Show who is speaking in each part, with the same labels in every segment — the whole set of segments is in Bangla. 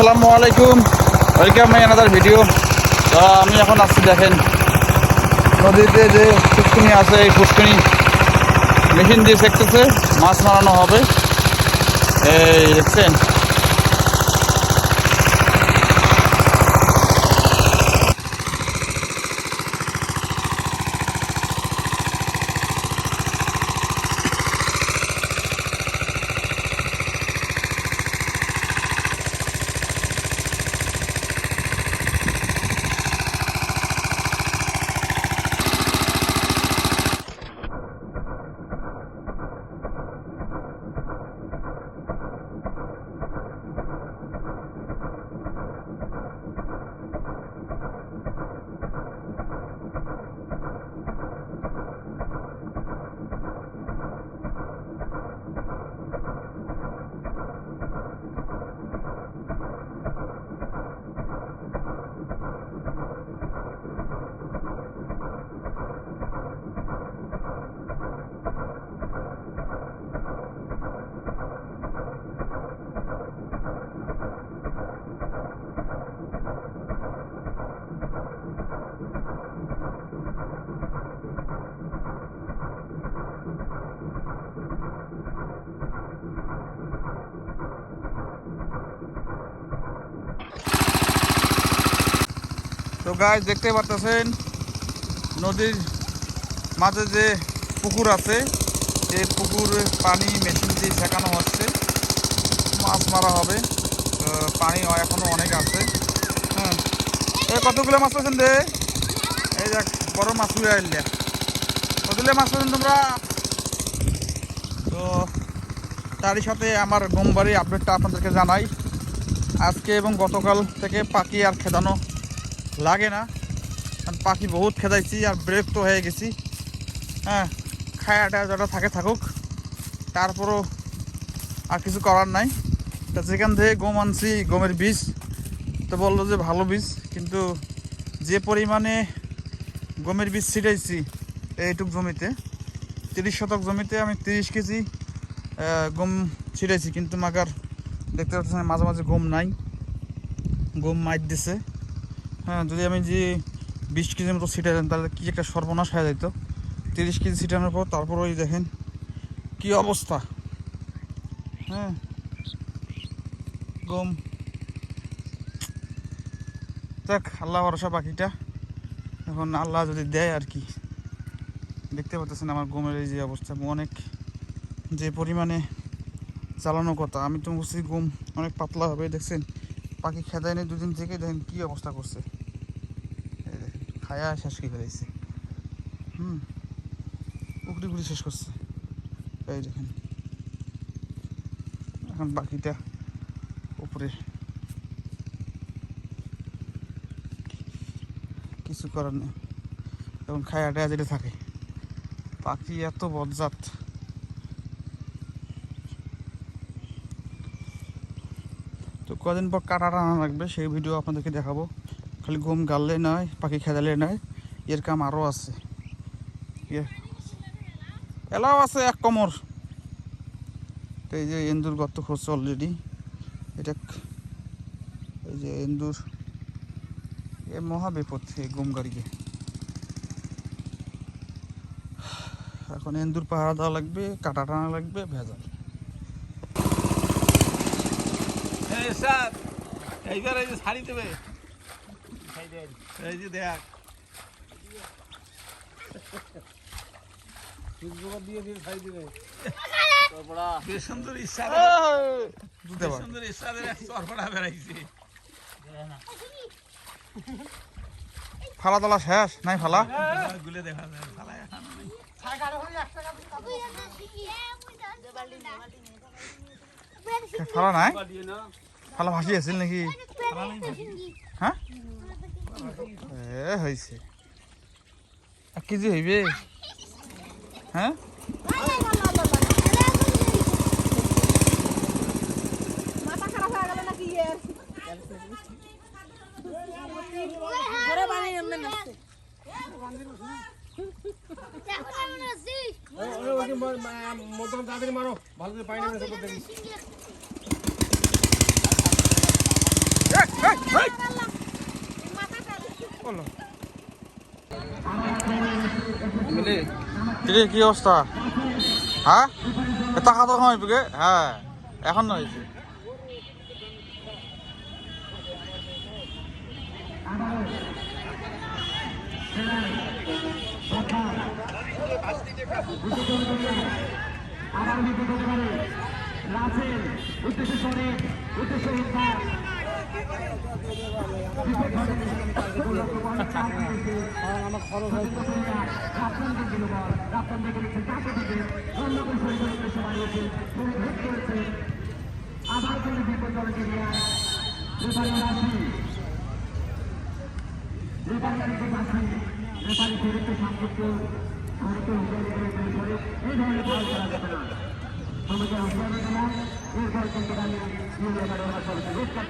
Speaker 1: আসসালামু আলাইকুম। ওয়েলকাম মাই আনাদার ভিডিও আমি এখন আসছি দেখেন, নদীতে যে পুষ্কুনি আছে, এই পুষ্কুনি মেশিন দিয়ে সেকতেছে, মাছ মারানো হবে। এই দেখছেন গাছ দেখতে পারতেছেন, নদীর মাঝে যে পুকুর আছে, এই পুকুরে পানি মেশিন দিয়ে ছেঁকানো হচ্ছে। মাছ মারা হবে পানি এখনও অনেক আছে। হ্যাঁ এ কতগুলো মাছ আছেন রে? এই দেখ, বড় মাছ উড়ে আইলে কতগুলো মাছ আছেন তোমরা? তো তারই সাথে আমার গোমবাড়ি আপডেটটা আপনাদেরকে জানাই। আজকে এবং গতকাল থেকে পাখি আর খেদানো লাগে না। কারণ পাখি বহুত খেদাইছি আর ব্রেক তো হয়ে গেছি। হ্যাঁ খায়াটা যেটা থাকে থাকুক, তারপরও আর কিছু করার নাই। তা যেখান থেকে গম আনছি, গমের বীজ, তো বলল যে ভালো বীজ, কিন্তু যে পরিমাণে গমের বীজ ছিটাইছি এইটুক জমিতে, তিরিশ শতক জমিতে আমি তিরিশ কেজি গম ছিটাইছি, কিন্তু মাগার দেখতে পাচ্ছেন মাঝে মাঝে গম নাই। গম মাইট দিছে। হ্যাঁ যদি আমি যে বিশ কেজির মতো ছিটাইতাম তাহলে কী একটা সর্বনাশ হয়ে যেত তিরিশ কেজি ছিটানোর পর তারপর ওই দেখেন কি অবস্থা। হ্যাঁ গম। দেখ আল্লাহ ভরসা পাখিটা এখন আল্লাহ যদি দেয় আর কি। দেখতে পাচ্ছেন আমার গমের এই যে অবস্থা অনেক যে পরিমাণে চালানো কথা। আমি তো বুঝছি গম অনেক পাতলা হবে, দেখছেন? পাখি খেদায় নেই দুদিন থেকে দেখেন কি অবস্থা করছে। খায়া শেষ করে ফেলাইছে। হুম উকড়ি উকড়ি শেষ করছে। এই দেখেন, এখন বাকিটা উপরে। কিছু করার নেই। এবং খায়া টায়া যেটা থাকে, পাখি এত বজ্জাত তো কদিন পর কাটা টানা লাগবে, সেই ভিডিও আপনাদেরকে দেখাবো। খালি ঘুম গাললে নয় পাখি খেদালে নয় এর কাম আরও আছে। ইয়ে। এলাও আছে এক কমর। তো এই যে এন্দুর গর্ত খুঁজছে অলরেডি এটা এই যে এন্দুর এ মহা বিপদ এই গম গাড়িকে। এখন এন্দুর পাহারা দেওয়া লাগবে, কাটা টানা লাগবে, ভেজাল।
Speaker 2: এই এইবার এই যে শাড়ি দেবে। এই যে দেখ। দিয়ে দিয়ে শাড়ি দেবে সুন্দর ইচ্ছা
Speaker 1: সুন্দর
Speaker 2: ইচ্ছা দেবে চরপড়া বেড়াইছে।
Speaker 1: ফালা তোলা শেষ? নাই ফালা?
Speaker 2: গুলে দেখা যায় ফালায়
Speaker 1: ফালা নাই? ফালা ভাসি আছিল নাকি হ্যাঁ এ হয়েছে এক কেজি হইবে হ্যাঁ
Speaker 3: মাথা খারাপ হয়ে গেল নাকি এর ঘরে বানিয়ে এমনি নাচছে মধ্যম তাড়াতাড়ি মারো ভালো করে পাই না করল
Speaker 1: কিরে কি অবস্থা? হ্যাঁ? টাকা তো হয় হ্যাঁ এখন না হয়েছে উদ্দেশ্য উদ্দেশ্য
Speaker 2: আবার কোনো বিপদ দলে গিয়ে রেফারি রাশি রেফারিকে পাশি রেফারি শরীরকে সংযুক্ত শরীরকে এই ধরনের আমাকে আসবে না এরপরে কিন্তু আমি ইউনিয়ন চলছে রূপচাপ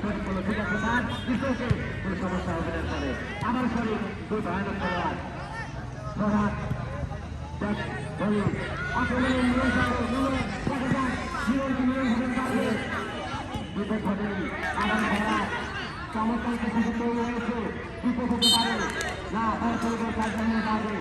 Speaker 2: শরীর করল ঠিক আছে তার বিশেষে কোনো সমস্যা হবে না করে আমার শরীর দুই ভয়ানক খেলোয়াড় প্রভাত বলি আসলে মিলন সাহেব মিলন দেখা যাক জীবন কি মিলন হবেন পারবে বিপদ ঘটেনি আবার খেলা চমৎকার কিছু তৈরি হয়েছে বিপদ হতে পারে না তার শরীরের কাজ জানিয়ে পারবে